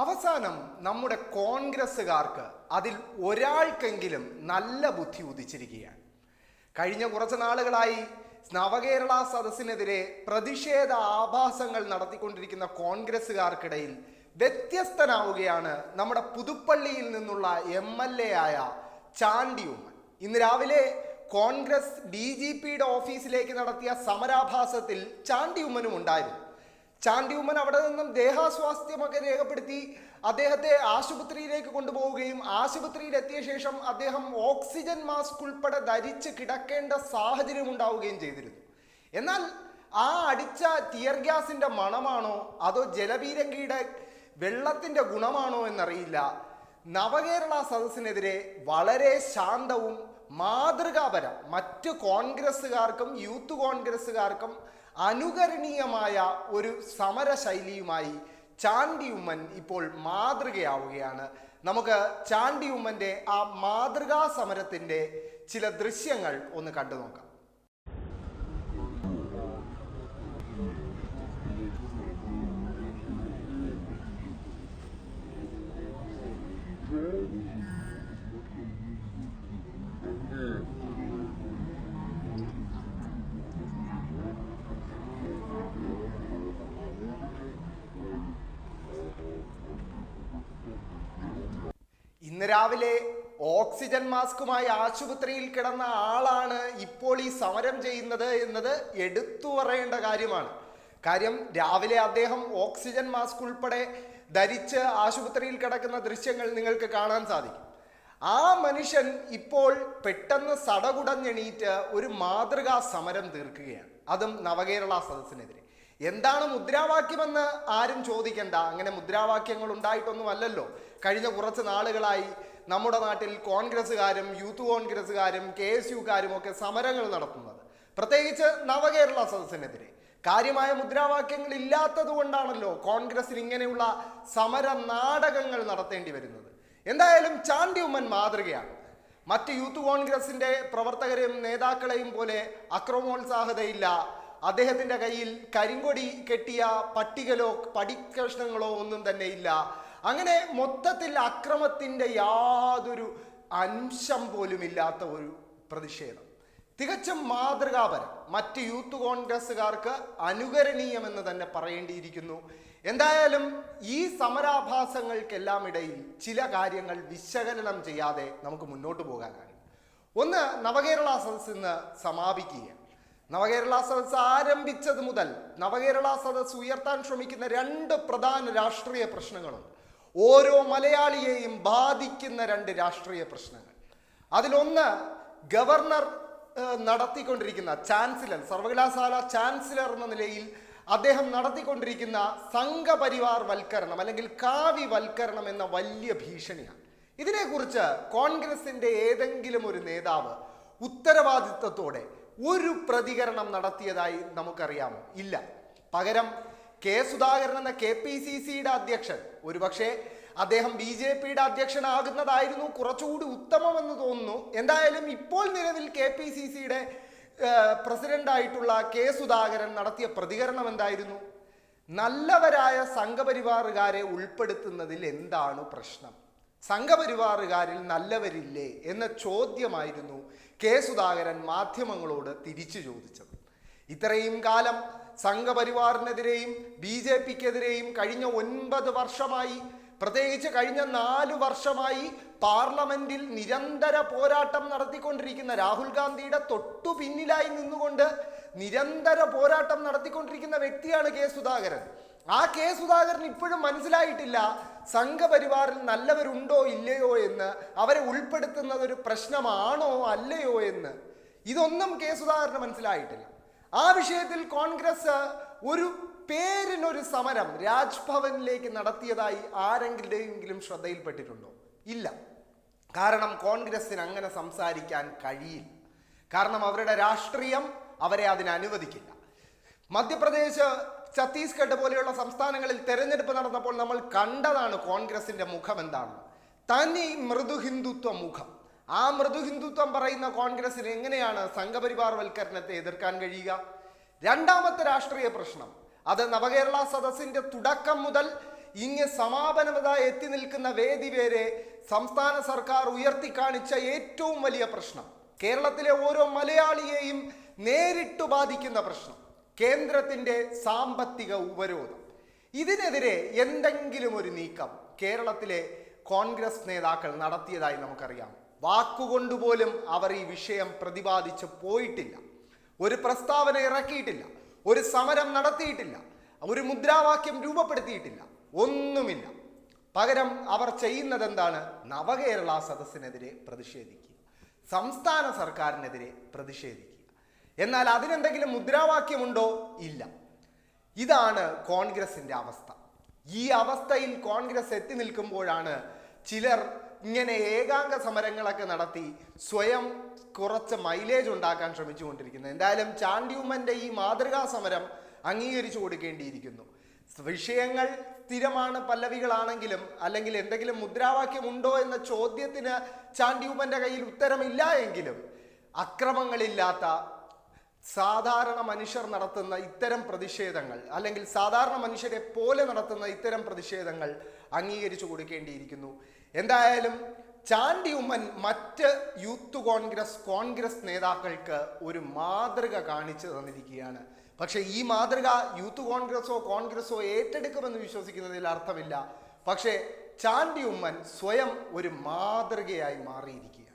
അവസാനം നമ്മുടെ കോൺഗ്രസ്സുകാർക്ക് അതിൽ ഒരാൾക്കെങ്കിലും നല്ല ബുദ്ധി ഉദിച്ചിരിക്കുകയാണ്. കഴിഞ്ഞ കുറച്ച് നാളുകളായി നവകേരള സദസ്സിനെതിരെ പ്രതിഷേധ ആഭാസങ്ങൾ നടത്തിക്കൊണ്ടിരിക്കുന്ന കോൺഗ്രസ്സുകാർക്കിടയിൽ വ്യത്യസ്തനാവുകയാണ് നമ്മുടെ പുതുപ്പള്ളിയിൽ നിന്നുള്ള എം എൽ എ ആയ ചാണ്ടി ഉമ്മൻ. ഇന്ന് രാവിലെ കോൺഗ്രസ് ഡി ജി പിയുടെ ഓഫീസിലേക്ക് നടത്തിയ സമരാഭാസത്തിൽ ചാണ്ടി ഉമ്മനും ഉണ്ടായിരുന്നു. ചാണ്ടി ഉമ്മൻ അവിടെ നിന്നും ദേഹാസ്വാസ്ഥ്യമൊക്കെ രേഖപ്പെടുത്തി അദ്ദേഹത്തെ ആശുപത്രിയിലേക്ക് കൊണ്ടുപോവുകയും ആശുപത്രിയിൽ എത്തിയ ശേഷം അദ്ദേഹം ഓക്സിജൻ മാസ്ക് ഉൾപ്പെടെ ധരിച്ച് കിടക്കേണ്ട സാഹചര്യം ഉണ്ടാവുകയും ചെയ്തിരുന്നു. എന്നാൽ ആ അടിച്ച ടിയർ ഗ്യാസിന്റെ മണമാണോ അതോ ജലപീരങ്കിയുടെ വെള്ളത്തിന്റെ ഗുണമാണോ എന്നറിയില്ല. നവകേരള സദസ്സിനെതിരെ വളരെ ശാന്തവും മാതൃകാപരം മറ്റ് കോൺഗ്രസ്സുകാർക്കും യൂത്ത് കോൺഗ്രസ്സുകാർക്കും അനുകരണീയമായ ഒരു സമരശൈലിയുമായി ചാണ്ടി ഉമ്മൻ ഇപ്പോൾ മാതൃകയാവുകയാണ്. നമുക്ക് ചാണ്ടി ആ മാതൃകാ സമരത്തിന്റെ ചില ദൃശ്യങ്ങൾ ഒന്ന് കണ്ടു നോക്കാം. ഇന്ന് രാവിലെ ഓക്സിജൻ മാസ്കുമായി ആശുപത്രിയിൽ കിടന്ന ആളാണ് ഇപ്പോൾ ഈ സമരം ചെയ്യുന്നത് എന്നത് എടുത്തു പറയേണ്ട കാര്യമാണ്. കാര്യം രാവിലെ അദ്ദേഹം ഓക്സിജൻ മാസ്ക് ഉൾപ്പെടെ ധരിച്ച് ആശുപത്രിയിൽ കിടക്കുന്ന ദൃശ്യങ്ങൾ നിങ്ങൾക്ക് കാണാൻ സാധിക്കും. ആ മനുഷ്യൻ ഇപ്പോൾ പെട്ടെന്ന് സടകുടഞ്ഞെണീറ്റ് ഒരു മാതൃകാ സമരം തീർക്കുകയാണ്. അതും നവകേരള സദസ്സിനെതിരെ. എന്താണ് മുദ്രാവാക്യമെന്ന് ആരും ചോദിക്കണ്ട. അങ്ങനെ മുദ്രാവാക്യങ്ങൾ ഉണ്ടായിട്ടൊന്നുമല്ലല്ലോ കഴിഞ്ഞ കുറച്ച് നാളുകളായി നമ്മുടെ നാട്ടിൽ കോൺഗ്രസ്സുകാരും യൂത്ത് കോൺഗ്രസ്സുകാരും കെ എസ് യുക്കാരും ഒക്കെ സമരങ്ങൾ നടത്തുന്നത്. പ്രത്യേകിച്ച് നവകേരള സദസ്സിനെതിരെ. കാര്യമായ മുദ്രാവാക്യങ്ങൾ ഇല്ലാത്തത് കൊണ്ടാണല്ലോ കോൺഗ്രസിന് ഇങ്ങനെയുള്ള സമര നാടകങ്ങൾ നടത്തേണ്ടി വരുന്നത്. എന്തായാലും ചാണ്ടി ഉമ്മൻ മാതൃകയാണ്. മറ്റ് യൂത്ത് കോൺഗ്രസിന്റെ പ്രവർത്തകരെയും നേതാക്കളെയും പോലെ അക്രമോത്സാഹതയില്ല. അദ്ദേഹത്തിന്റെ കയ്യിൽ കരിങ്കൊടി കെട്ടിയ പട്ടികലോ പടിക്കഷ്ണങ്ങളോ ഒന്നും തന്നെ ഇല്ല. അങ്ങനെ മൊത്തത്തിൽ അക്രമത്തിന്റെ യാതൊരു അംശം പോലുമില്ലാത്ത ഒരു പ്രതിഷേധം. തികച്ചും മാതൃകാപരം. മറ്റ് യൂത്ത് കോൺഗ്രസ്സുകാർക്ക് അനുകരണീയമെന്ന് തന്നെ പറയേണ്ടിയിരിക്കുന്നു. എന്തായാലും ഈ സമരാഭാസങ്ങൾക്കെല്ലാം ഇടയിൽ ചില കാര്യങ്ങൾ വിശകലനം ചെയ്യാതെ നമുക്ക് മുന്നോട്ട് പോകാൻ പോകാനാണ്. ഒന്ന് നവകേരള സദസ് ഇന്ന് സമാപിക്കുകയാണ്. നവകേരള സദസ് ആരംഭിച്ചത് മുതൽ നവകേരള സദസ് ഉയർത്താൻ ശ്രമിക്കുന്ന രണ്ട് പ്രധാന രാഷ്ട്രീയ പ്രശ്നങ്ങളുണ്ട്. ഓരോ മലയാളിയെയും ബാധിക്കുന്ന രണ്ട് രാഷ്ട്രീയ പ്രശ്നങ്ങൾ. അതിലൊന്ന് ഗവർണർ നടത്തിക്കൊണ്ടിരിക്കുന്ന ചാൻസലർ സർവകലാശാല ചാൻസലർ എന്ന നിലയിൽ അദ്ദേഹം നടത്തിക്കൊണ്ടിരിക്കുന്ന സംഘപരിവാർ വൽക്കരണം അല്ലെങ്കിൽ കാവി വൽക്കരണം എന്ന വലിയ ഭീഷണിയാണ്. ഇതിനെക്കുറിച്ച് കോൺഗ്രസിന്റെ ഏതെങ്കിലും ഒരു നേതാവ് ഉത്തരവാദിത്വത്തോടെ ഒരു പ്രതികരണം നടത്തിയതായി നമുക്കറിയാമോ? ഇല്ല. പകരം കെ സുധാകരൻ എന്ന കെ പി സി സിയുടെ അധ്യക്ഷൻ ഒരുപക്ഷെ അദ്ദേഹം ബി ജെ പിയുടെ അധ്യക്ഷനാകുന്നതായിരുന്നു കുറച്ചുകൂടി ഉത്തമമെന്ന് തോന്നുന്നു. എന്തായാലും ഇപ്പോൾ നിലവിൽ കെ പി സി സിയുടെ പ്രസിഡന്റായിട്ടുള്ള കെ സുധാകരൻ നടത്തിയ പ്രതികരണം എന്തായിരുന്നു? നല്ലവരായ സംഘപരിവാറുകാരെ ഉൾപ്പെടുത്തുന്നതിൽ എന്താണ് പ്രശ്നം? സംഘപരിവാറുകാരിൽ നല്ലവരില്ലേ എന്ന ചോദ്യമായിരുന്നു കെ സുധാകരൻ മാധ്യമങ്ങളോട് തിരിച്ചു ചോദിച്ചത്. ഇത്രയും കാലം സംഘപരിവാറിനെതിരെയും ബി ജെ പിക്കെതിരെയും കഴിഞ്ഞ ഒൻപത് വർഷമായി പ്രത്യേകിച്ച് കഴിഞ്ഞ നാല് വർഷമായി പാർലമെന്റിൽ നിരന്തര പോരാട്ടം നടത്തിക്കൊണ്ടിരിക്കുന്ന രാഹുൽ ഗാന്ധിയുടെ തൊട്ടു പിന്നിലായി നിന്നുകൊണ്ട് നിരന്തര പോരാട്ടം നടത്തിക്കൊണ്ടിരിക്കുന്ന വ്യക്തിയാണ് കെ സുധാകരൻ ആ കെ സുധാകരൻ ഇപ്പോഴും മനസ്സിലായിട്ടില്ല സംഘപരിവാറിൽ നല്ലവരുണ്ടോ ഇല്ലയോ എന്ന് അവരെ ഉൾപ്പെടുത്തുന്നത് ഒരു പ്രശ്നമാണോ അല്ലയോ എന്ന്. ഇതൊന്നും കെ സുധാകരന് മനസ്സിലായിട്ടില്ല. ആ വിഷയത്തിൽ കോൺഗ്രസ് ഒരു പേരിനൊരു സമരം രാജ്ഭവനിലേക്ക് നടത്തിയതായി ആരെങ്കിലെങ്കിലും ശ്രദ്ധയിൽപ്പെട്ടിട്ടുണ്ടോ? ഇല്ല. കാരണം കോൺഗ്രസിന് അങ്ങനെ സംസാരിക്കാൻ കഴിയില്ല. കാരണം അവരുടെ രാഷ്ട്രീയം അവരെ അതിനനുവദിക്കില്ല മധ്യപ്രദേശ് ഛത്തീസ്ഗഡ് പോലെയുള്ള സംസ്ഥാനങ്ങളിൽ തെരഞ്ഞെടുപ്പ് നടന്നപ്പോൾ നമ്മൾ കണ്ടതാണ് കോൺഗ്രസിന്റെ മുഖം എന്താണ്. തനി മൃദു ഹിന്ദുത്വ മുഖം. ആ മൃദു ഹിന്ദുത്വം പറയുന്ന കോൺഗ്രസിന് എങ്ങനെയാണ് സംഘപരിവാർവൽക്കരണത്തെ എതിർക്കാൻ കഴിയുക? രണ്ടാമത്തെ രാഷ്ട്രീയ പ്രശ്നം. അത് നവകേരള സദസ്സിന്റെ തുടക്കം മുതൽ ഇങ്ങ് സമാപനത എത്തി നിൽക്കുന്ന വേദി വരെ സംസ്ഥാന സർക്കാർ ഉയർത്തി കാണിച്ച ഏറ്റവും വലിയ പ്രശ്നം. കേരളത്തിലെ ഓരോ മലയാളിയെയും നേരിട്ട് ബാധിക്കുന്ന പ്രശ്നം. കേന്ദ്രത്തിന്റെ സാമ്പത്തിക ഉപരോധം. ഇതിനെതിരെ എന്തെങ്കിലും ഒരു നീക്കം കേരളത്തിലെ കോൺഗ്രസ് നേതാക്കൾ നടത്തിയതായി നമുക്കറിയാം. വാക്കുകൊണ്ടുപോലും അവർ ഈ വിഷയം പ്രതിപാദിച്ച് പോയിട്ടില്ല. ഒരു പ്രസ്താവന ഇറക്കിയിട്ടില്ല. ഒരു സമരം നടത്തിയിട്ടില്ല. ഒരു മുദ്രാവാക്യം രൂപപ്പെടുത്തിയിട്ടില്ല. ഒന്നുമില്ല. പകരം അവർ ചെയ്യുന്നത് എന്താണ് നവകേരള സദസ്സിനെതിരെ പ്രതിഷേധിക്കുക. സംസ്ഥാന സർക്കാരിനെതിരെ പ്രതിഷേധിക്കുക. എന്നാൽ അതിനെന്തെങ്കിലും മുദ്രാവാക്യമുണ്ടോ? ഇല്ല. ഇതാണ് കോൺഗ്രസിന്റെ അവസ്ഥ. ഈ അവസ്ഥയിൽ കോൺഗ്രസ് എത്തി നിൽക്കുമ്പോഴാണ് ചിലർ ഇങ്ങനെ ഏകാംഗ സമരങ്ങളൊക്കെ നടത്തി സ്വയം കുറച്ച് മൈലേജ് ഉണ്ടാക്കാൻ ശ്രമിച്ചുകൊണ്ടിരിക്കുന്നത്. എന്തായാലും ചാണ്ടിയുമ്മന്റെ ഈ മാതൃകാ സമരം അംഗീകരിച്ചു കൊടുക്കേണ്ടിയിരിക്കുന്നു. വിഷയങ്ങൾ സ്ഥിരമാണ് പല്ലവികളാണെങ്കിലും അല്ലെങ്കിൽ എന്തെങ്കിലും മുദ്രാവാക്യം ഉണ്ടോ എന്ന ചോദ്യത്തിന് ചാണ്ടിയുമ്മന്റെ കയ്യിൽ ഉത്തരമില്ല എങ്കിലും അക്രമങ്ങളില്ലാത്ത സാധാരണ മനുഷ്യർ നടത്തുന്ന ഇത്തരം പ്രതിഷേധങ്ങൾ അല്ലെങ്കിൽ സാധാരണ മനുഷ്യരെ പോലെ നടത്തുന്ന ഇത്തരം പ്രതിഷേധങ്ങൾ അംഗീകരിച്ചു കൊടുക്കേണ്ടിയിരിക്കുന്നു. എന്തായാലും ചാണ്ടി ഉമ്മൻ മറ്റ് യൂത്ത് കോൺഗ്രസ് കോൺഗ്രസ് നേതാക്കൾക്ക് ഒരു മാതൃക കാണിച്ചു തന്നിരിക്കുകയാണ്. പക്ഷേ ഈ മാതൃക യൂത്ത് കോൺഗ്രസോ കോൺഗ്രസോ ഏറ്റെടുക്കുമെന്ന് വിശ്വസിക്കുന്നതിൽ അർത്ഥമില്ല. പക്ഷേ ചാണ്ടി ഉമ്മൻ സ്വയം ഒരു മാതൃകയായി മാറിയിരിക്കുകയാണ്.